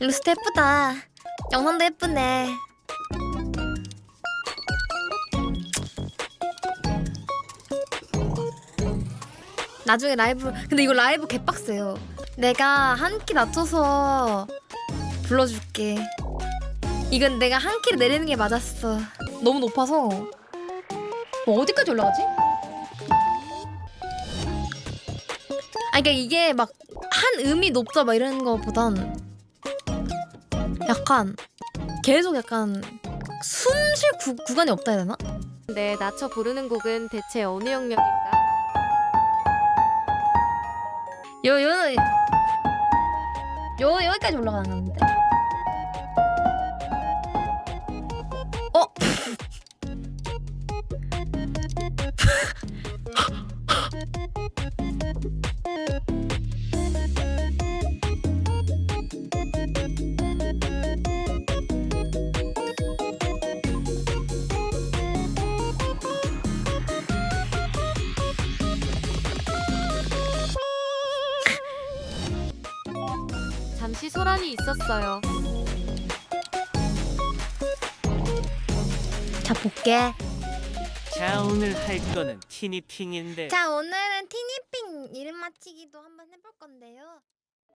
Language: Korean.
루스트 예쁘다. 영상도 예쁘네. 나중에 라이브 근데 이거 라이브 개빡세요. 내가 한 키 낮춰서 불러줄게. 이건 내가 한 키를 내리는 게 맞았어. 너무 높아서 뭐 어디까지 올라가지? 아 그러니까 이게 막 한 음이 높다 막 이런 거보단 약간 계속 약간 숨 쉴 구간이 없다 해야 되나? 네, 낮춰 부르는 곡은 대체 어느 영역일까? 요, 요, 요, 여기까지 올라가는데. 잠시 소란이 있었어요. 자, 볼게. 자 오늘 할 거는 티니핑인데 자, 오늘은 티니핑 이름 맞히기도 한번 해볼 건데요.